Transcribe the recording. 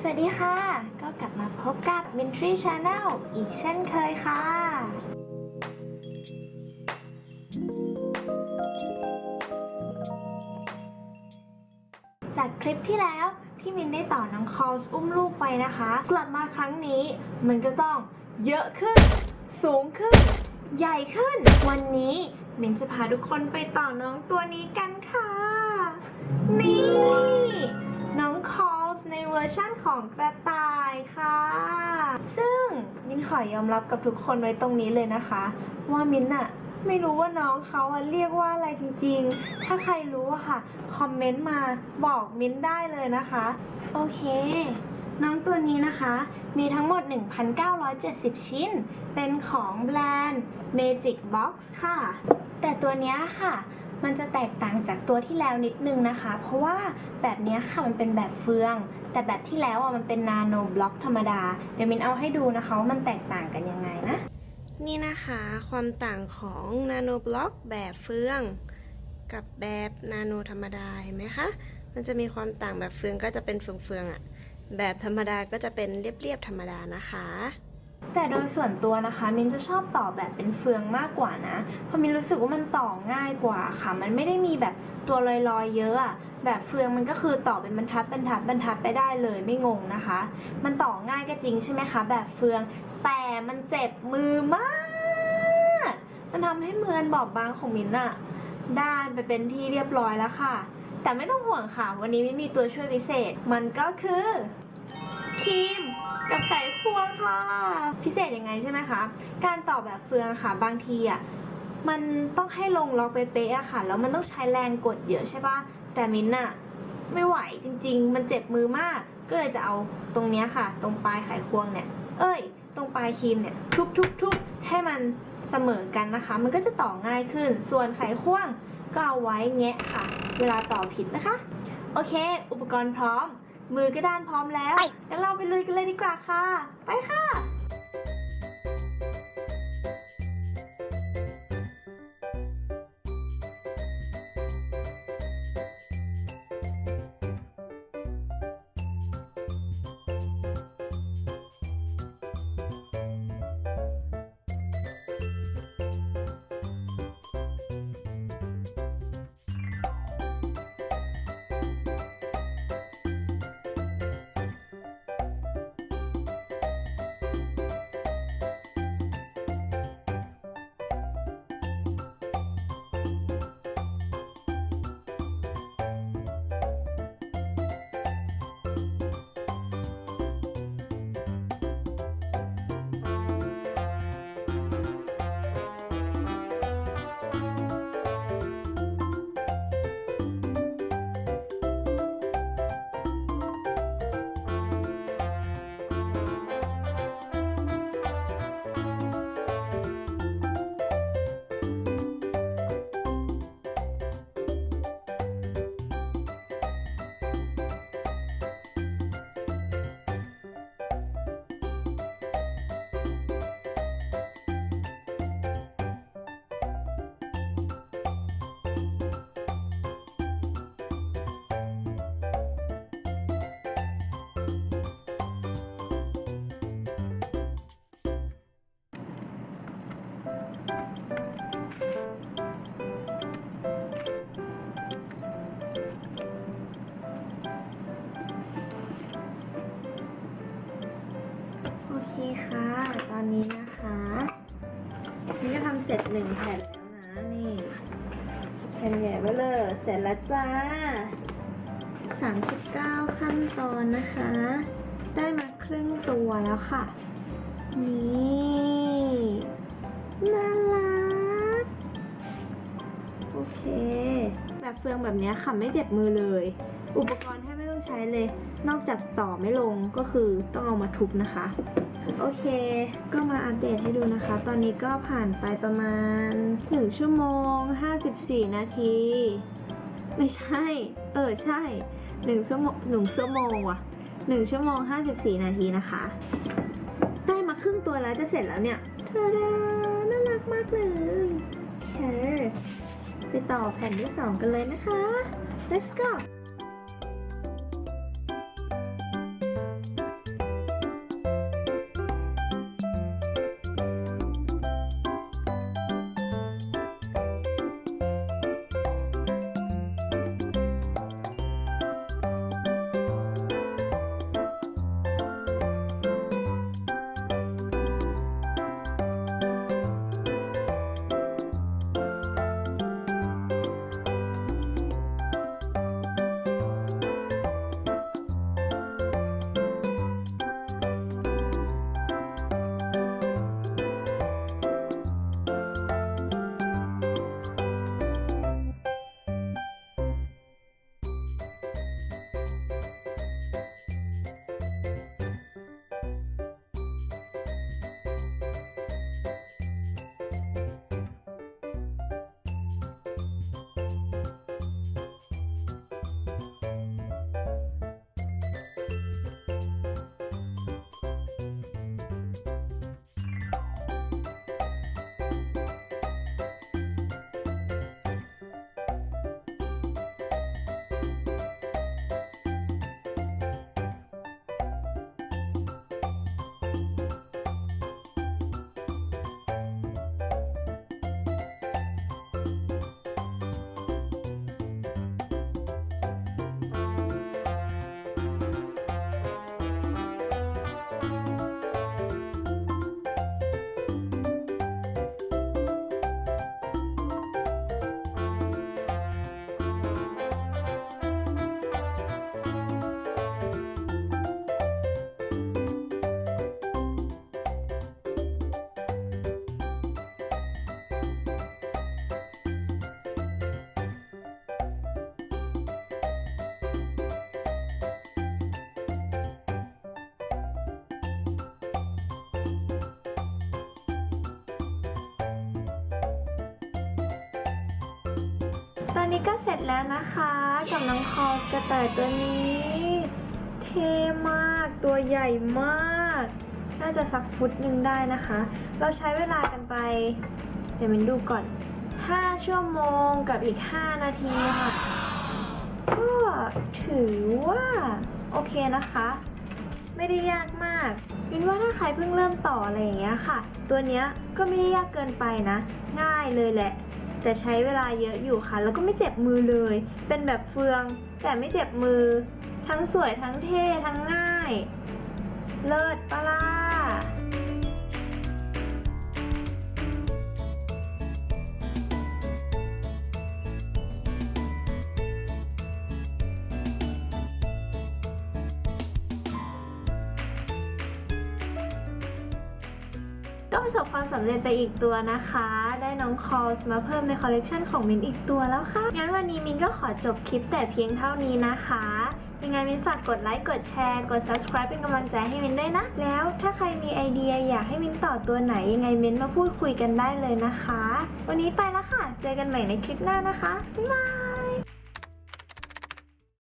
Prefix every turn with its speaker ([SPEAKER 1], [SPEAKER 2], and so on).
[SPEAKER 1] สวัสดีค่ะ ก็กลับมาพบกับ Mintry Channel อีกเช่นเคยค่ะ จากคลิปที่แล้วที่มินได้ต่อน้องคอลอุ้มลูกไปนะคะ กลับมาครั้งนี้มันก็ต้องเยอะขึ้น สูงขึ้น ใหญ่ขึ้น วันนี้มินจะพาทุกคนไปต่อน้องตัวนี้กันค่ะ ของกระต่ายค่ะ ซึ่งมินขอยอมรับกับทุกคนไว้ตรงนี้เลยนะคะ ว่ามินอะไม่รู้ว่าน้องเขาเรียกว่าอะไรจริงๆ ถ้าใครรู้อะค่ะ คอมเมนต์มาบอกมินได้เลยนะคะ โอเค น้องตัวนี้นะคะ มีทั้งหมด 1,970 ชิ้น เป็นของแบรนด์ Magic Box ค่ะ แต่ตัวเนี้ยค่ะ มันจะแตกต่างจากตัวที่แล้วนิดนึงนะคะ เพราะว่าแบบนี้ค่ะมันเป็นแบบเฟือง แต่แบบที่แล้วอะมันเป็นนาโนบล็อกธรรมดา เดี๋ยวมินเอาให้ดูนะคะว่ามันแตกต่างกันยังไงนะ นี่นะคะความต่างของนาโนบล็อกแบบเฟือง กับแบบนาโนธรรมดาเห็นไหมคะ มันจะมีความต่างแบบเฟืองก็จะเป็นเฟืองๆอะ แบบธรรมดาก็จะเป็นเรียบๆธรรมดานะคะ แต่โดยส่วนตัวนะคะมินจะชอบต่อแบบเป็นเฟืองมากกว่านะ เพราะมินรู้สึกว่ามันต่อง่ายกว่าค่ะ มันไม่ได้มีแบบตัวลอยๆ เยอะอะแบบเฟืองมันก็คือต่อเป็นบรรทัดบรรทัดบรรทัดไปได้เลยไม่งงนะคะ มันต่อง่ายก็จริงใช่ไหมคะ แบบเฟืองแต่มันเจ็บมือมาก มันทำให้มืออันบอบบางของมินอะด้านไปเป็นที่เรียบร้อยแล้วค่ะ แต่ไม่ต้องห่วงค่ะ วันนี้ไม่มีตัวช่วยพิเศษ มันก็คือครีม ไขควงค่ะ พิเศษยังไงใช่ไหมคะ การต่อแบบเฟืองค่ะบางทีอะมันต้องให้ลงล็อกเป๊ะๆอะค่ะ แล้วมันต้องใช้แรงกดเยอะใช่ปะแต่มินอะไม่ไหวจริง ๆ มันเจ็บมือมาก ก็เลยจะเอาตรงเนี้ยค่ะ ตรงปลายไขควงเนี่ย เอ้ย ตรงปลายครีมเนี่ยทุบๆๆให้มันเสมอกันนะคะ มันก็จะต่อง่ายขึ้น ส่วนไขควงก็เอาไว้แงะค่ะ เวลาต่อผิดนะคะ โอเค อุปกรณ์พร้อม มือก็ด้านพร้อมแล้วงั้นเราไปลุยกันเลยดีกว่าค่ะ ไปค่ะ คค่ะ ตอนนี้นะคะ นี่ก็ทำเสร็จหนึ่งแผ่นแล้วนะ นี่แผ่นใหญ่เบ้อเลย เสร็จแล้วจ้า 39 ขั้นตอนนะคะ ได้มาครึ่งตัวแล้วค่ะ นี่น่ารัก โอเค แบบเฟืองแบบนี้ค่ะไม่เจ็บมือเลย อุปกรณ์แทบไม่ต้องใช้เลย นอกจากต่อไม่ลงก็คือต้องเอามาทุบนะคะ โอเค ก็มาอัปเดตให้ดูนะคะ ตอนนี้ก็ผ่านไปประมาณ 1 ชั่วโมง 54 นาที ไม่ใช่ เออใช่1ชั่วโมงหนึ่งชั่วโมงว่ะ1ชั่วโมง 54 นาทีนะคะ ได้มาครึ่งตัวแล้วจะเสร็จแล้วเนี่ยทาดาน่ารักมากเลยโอเคไปต่อแผ่นที่ 2 กันเลยนะคะ let's go แล้วนะคะกับน้องคอกระต่ายตัวนี้ เท่มากตัวใหญ่มาก น่าจะสักฟุตหนึ่งได้นะคะ เราใช้เวลากันไป เดี๋ยวมินดูก่อน 5 ชั่วโมงกับอีก 5 นาทีค่ะก็ถือว่าโอเคนะคะ ไม่ได้ยากมากมินว่าถ้าใครเพิ่งเริ่มต่ออะไรอย่างเงี้ยค่ะ ตัวเนี้ยก็ไม่ได้ยากเกินไปนะ ง่ายเลยแหละ แต่ใช้เวลาเยอะอยู่ค่ะ แล้วก็ไม่เจ็บมือเลย เป็นแบบเฟือง แต่ไม่เจ็บมือ ทั้งสวยทั้งเท่ทั้งง่าย เลิศปะล่า ก็ประสบความสำเร็จไปอีกตัวนะคะ ได้น้องคอสมาเพิ่มในคอลเลกชันของมินอีกตัวแล้วค่ะ งั้นวันนี้มินก็ขอจบคลิปแต่เพียงเท่านี้นะคะ ยังไงมินฝากกดไลค์กดแชร์กด subscribe เป็นกำลังใจให้มินด้วยนะ แล้วถ้าใครมีไอเดียอยากให้มินต่อตัวไหนยังไงมินมาพูดคุยกันได้เลยนะคะ วันนี้ไปแล้วค่ะ เจอกันใหม่ในคลิปหน้านะคะบ๊ายบาย